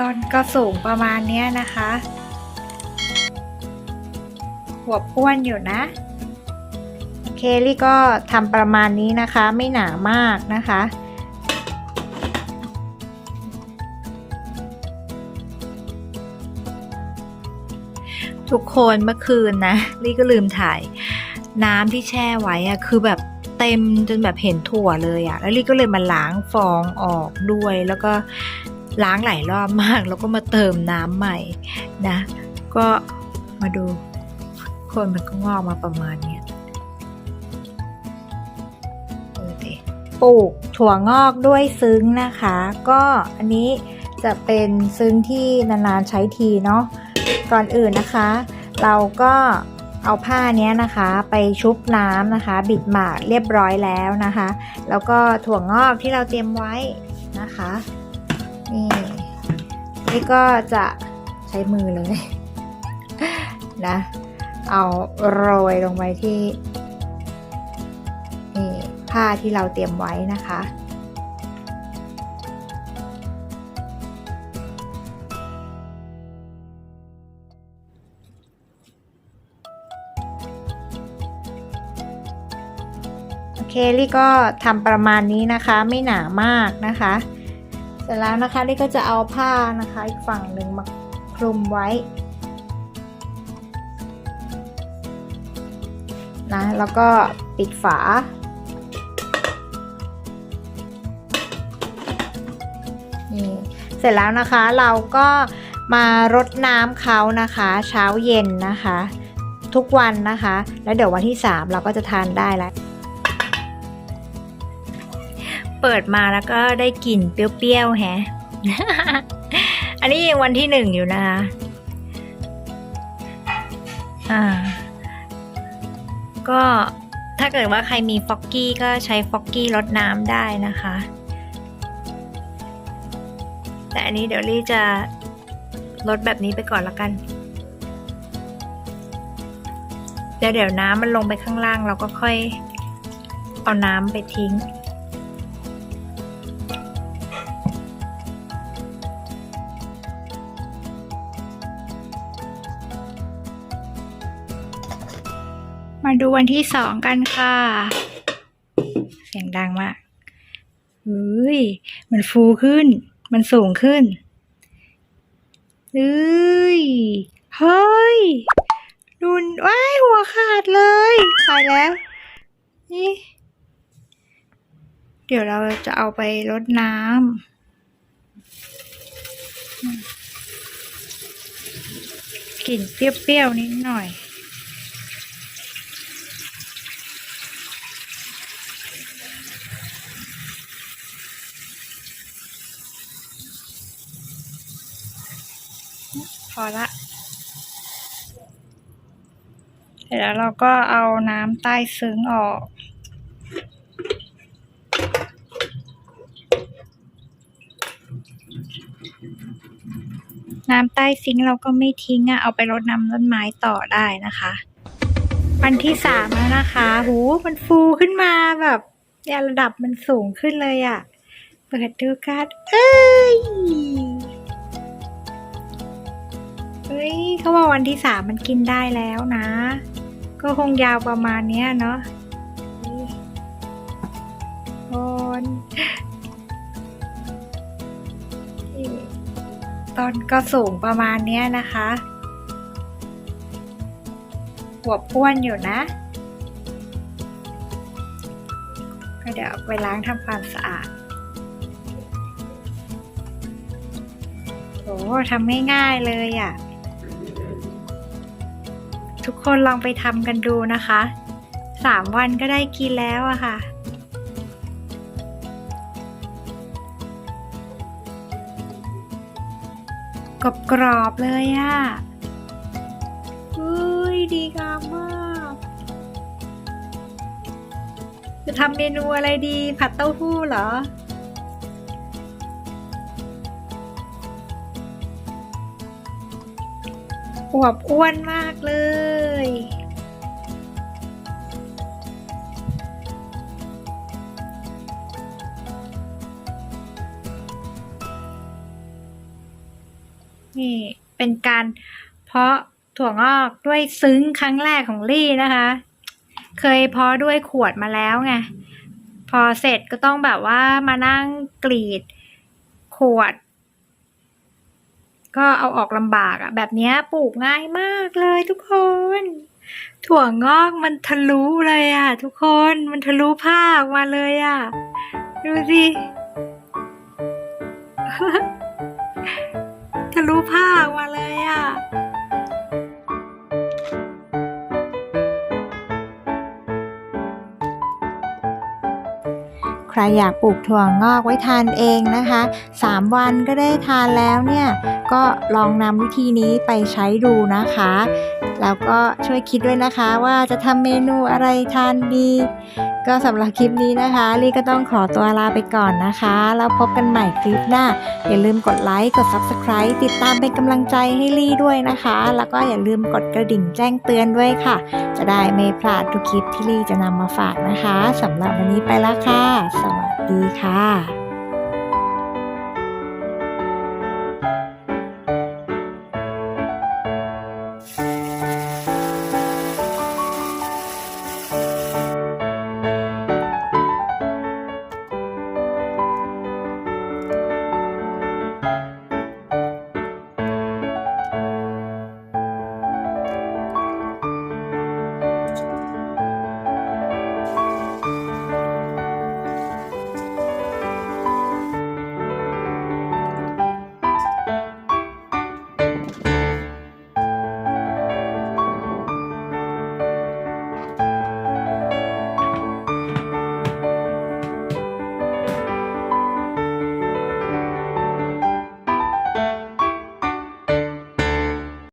ต้นก็สูงประมาณนี้นะคะ หัวบอ้วนอยู่นะ เคลลี่ก็ทำประมาณนี้นะคะ ไม่หนามากนะคะ ทุกคนเมื่อคืนนะ ลี่ก็ลืมถ่าย น้ำที่แช่ไว้อะคือแบบเต็มจนแบบเห็นถั่วเลยอะแล้วลี่ก็เลยมาล้างฟองออกด้วย แล้วก็ ล้างหลายรอบมาก แล้วก็มาเติมน้ำใหม่นะ ก็มาดูคนมันก็งอกมาประมาณนี้ปลูกถั่วงอกด้วยซึ้งนะคะ ก็อันนี้จะเป็นซึ้งที่นานๆใช้ทีเนาะก่อนอื่นนะคะ เราก็เอาผ้าเนี้ยนะคะ ไปชุบน้ำนะคะ บิดหมากเรียบร้อยแล้วนะคะ แล้วก็ถั่วงอกที่เราเตรียมไว้นะคะ นี่ นี่ก็จะใช้มือเลยนะ เอาโรยลงไปที่นี่ผ้าที่เราเตรียมไว้นะคะโอเคลี่ก็ทำประมาณนี้นะคะ ไม่หนามากนะคะ ร็จแล้วนะคะลี่ก็จะเอาผ้านะคะอีกฝั่งหนึ่งมาคลุมไว้นะแล้วก็ปิดฝา นี่เสร็จแล้วนะคะเราก็มารดน้ำเขานะคะ เช้าเย็นนะคะ ทุกวันนะคะ แล้วเดี๋ยววันที่ 3 เราก็จะทานได้แล้ว เปิดมาแล้วก็ได้กลิ่นเปรี้ยวๆแฮะ อันนี้ยังวันที่หนึ่งอยู่นะคะอ่า ก็ถ้าเกิดว่าใครมีฟอกกี้ก็ใช้ฟอกกี้รดน้ำได้นะคะ แต่อันนี้เดี๋ยวลี่จะลดแบบนี้ไปก่อนละกัน เดี๋ยวเดี๋ยวน้ำมันลงไปข้างล่างเราก็ค่อยเอาน้ำไปทิ้ง มาดูวันที่สองกันค่ะ เสียงดังมากเฮ้ย มันฟูขึ้น มันสูงขึ้นเฮ้ย เฮ้ยดูนว้ายหัวขาดเลยตายแล้ว นี่ เดี๋ยวเราจะเอาไปรดน้ำกลิ่นเปรี้ยวๆนิดหน่อย อละ เสร็จแล้วเราก็เอาน้ำใต้ซึ้งออก น้ำใต้ซิงเราก็ไม่ทิ้งอะเอาไปรดน้ำต้นไม้ต่อได้นะคะ วันที่สามแล้วนะคะหูมันฟูขึ้นมาแบบเนี่ยระดับมันสูงขึ้นเลยอะเปิดดูกันเอ้ย ฮ้ยเขาวันที่สามมันกินได้แล้วนะ ก็คงยาวประมาณเนี้ยเนาะคนนี่ต้นก็สูงประมาณเนี้ยนะคะหัวบอ้วนอยู่นะ ก็เดี๋ยวไปล้างทำความสะอาดโอ้ทำง่ายๆเลยอะ่ะ ทุกคนลองไปทำกันดูนะคะสามวันก็ได้กินแล้วอะค่ะ กรอบกรอบเลยอะเฮ้ยดีงามมาก จะทำเมนูอะไรดีผัดเต้าหู้เหรอ อวบอ้วนมากเลย นี่เป็นการเพาะถั่วงอกด้วยซึ้งครั้งแรกของลี่นะคะ เคยเพาะด้วยขวดมาแล้วไง พอเสร็จก็ต้องแบบว่ามานั่งกรีดขวด ก็เอาออกลำบากอะ่ะ แบบนี้ปลูกง่ายมากเลยทุกคน ถั่วงอกมันทะลุเลยอะ่ะ ทุกคนมันทะลุผ้าออกมาเลยอะ่ะ ดูสิทะลุผ้าออกมาเลย รอยากปลูกถั่วงอกไว้ทานเองนะคะ 3 วันก็ได้ทานแล้วเนี่ย ก็ลองนำวิธีนี้ไปใช้ดูนะคะ แล้วก็ช่วยคิดด้วยนะคะว่าจะทำเมนูอะไรทานดี ก็สำหรับคลิปนี้นะคะลี่ก็ต้องขอตัวลาไปก่อนนะคะ แล้วพบกันใหม่คลิปหน้า อย่าลืมกดไลค์ กด Subscribe ติดตามเป็นกำลังใจให้ลี่ด้วยนะคะ แล้วก็อย่าลืมกดกระดิ่งแจ้งเตือนด้วยค่ะ จะได้ไม่พลาดทุกคลิปที่ลี่จะนำมาฝากนะคะสำหรับวันนี้ไปล้วค่ะ สวัสดีค่ะ